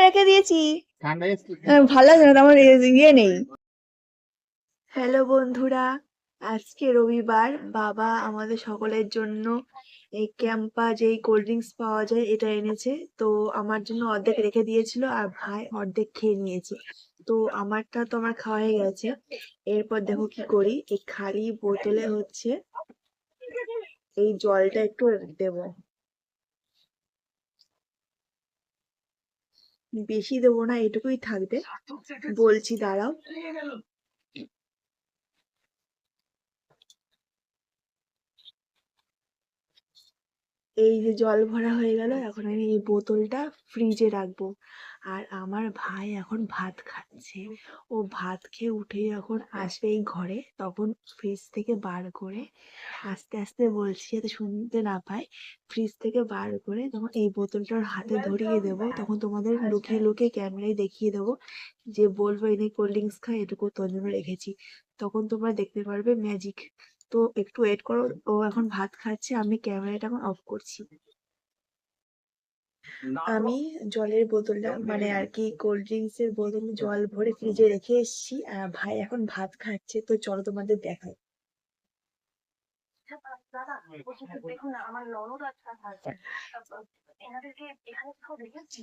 রেখে দিয়েছি। ভালো লাগছে না আমার ইয়ে নেই। হ্যালো বন্ধুরা আজকে রবিবার বাবা আমাদের সকলের জন্য এই ক্যাম্পা যেই কোল্ড ড্রিঙ্কস পাওয়া যায় এটা এনেছে। তো আমার জন্য অর্ধেক রেখে দিয়েছিল আর ভাই অর্ধেক খেয়ে নিয়েছে। তো আমারটা তো আমার খাওয়া হয়ে গেছে। এরপর দেখো কি করি এই খালি বোতলে হচ্ছে এই জলটা একটু দেবো। বেশি দেবো না এটুকুই থাকবে। বলছি দাঁড়াও। এই যে জল ভরা হয়ে গেল এখন আমি এই বোতলটা ফ্রিজে রাখব। আর আমার ভাই এখন ভাত খাচ্ছে। ও ভাত খেয়ে উঠে যখন আসবে এই ঘরে তখন ফ্রিজ থেকে বার করে আস্তে আস্তে বলছি যাতে শুনতে না পায়। ফ্রিজ থেকে বার করে তখন এই বোতলটা ওর হাতে ধরিয়ে দেবো। তখন তোমাদের লুকিয়ে লুকিয়ে ক্যামেরায় দেখিয়ে দেবো যে বলব এনে কোল্ড ড্রিঙ্কস খাই এটুকু তোর জন্য রেখেছি। তখন তোমরা দেখতে পারবে ম্যাজিক তো একটু ওয়েট করো। ও এখন ভাত খাচ্ছে আমি ক্যামেরাটা এখন অফ করছি। আমি জলের বোতলটা মানে আর কি কোল্ড ড্রিঙ্কস এর বোতলে জল ভরে ফ্রিজে রেখে এসেছি। আর ভাই এখন ভাত খাচ্ছে তো চলো তোমাদের দেখাই। দাদা দেখুন না আমার ননদ আজকাল এনাদেরকে এখানে কোথাও দেখেছি?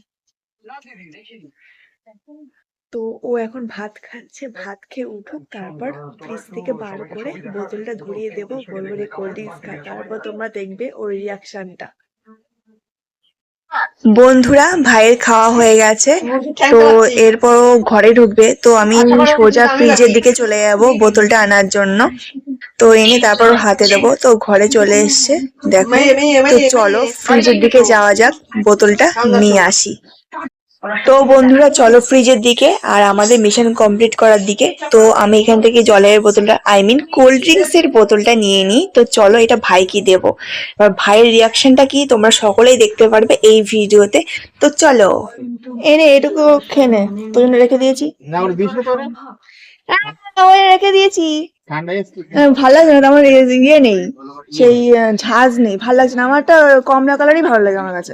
তো ও এখন ভাত খাচ্ছে ভাত খেয়ে উঠুক তারপর ফ্রিজ থেকে বার করে বোতলটা ধরিয়ে দেবো বলব রে কোল্ড ড্রিঙ্কস খা তারপর তোমরা দেখবে ওর রিয়াকশনটা বন্ধুরা ভাইয়ের খাওয়া হয়ে গেছে। তো এরপর ও ঘরে ঢুকবে। তো আমি সোজা ফ্রিজের দিকে চলে যাব বোতলটা আনার জন্য। তো এনে তারপর হাতে দেবো। তো ঘরে চলে এসছে। দেখো তো চলো ফ্রিজের দিকে যাওয়া যাক বোতলটা নিয়ে আসি। তো বন্ধুরা চলো ফ্রিজের দিকে আর আমাদের মিশন কমপ্লিট করার দিকে। তো আমি এখান থেকে জলের বোতলটা আই মিন কোল্ড ড্রিঙ্কস এর বোতলটা নিয়ে নিই। তো চলো এটা ভাইকে দেব। এবার ভাইয়ের রিয়াকশনটা কি তোমরা সকলেই দেখতে পারবে এই ভিডিওতে। তো চলো। এনে এটুকু খেনে তোর জন্য রেখে দিয়েছি। না ওর বিষ্ণু রেখে দিয়েছি। ঠান্ডা ভালো লাগছে না তো আমার ইয়ে নেই। সেই ঝাঁজ নেই ভালো লাগছে না। আমারটা কমলা কালারই ভালো লাগে আমার কাছে।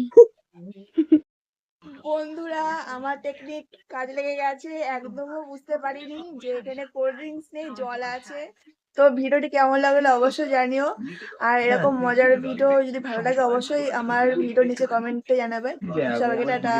বন্ধুরা আমার টেকনিক কাজে লেগে গেছে একদমও বুঝতে পারিনি যে এখানে কোল্ড ড্রিঙ্কস নেই জল আছে। তো ভিডিওটি কেমন লাগল অবশ্যই জানিও। আর এরকম মজার ভিডিও যদি ভালো লাগে অবশ্যই আমার ভিডিও নিচে কমেন্টে জানাবেন সবাইকে টাটা।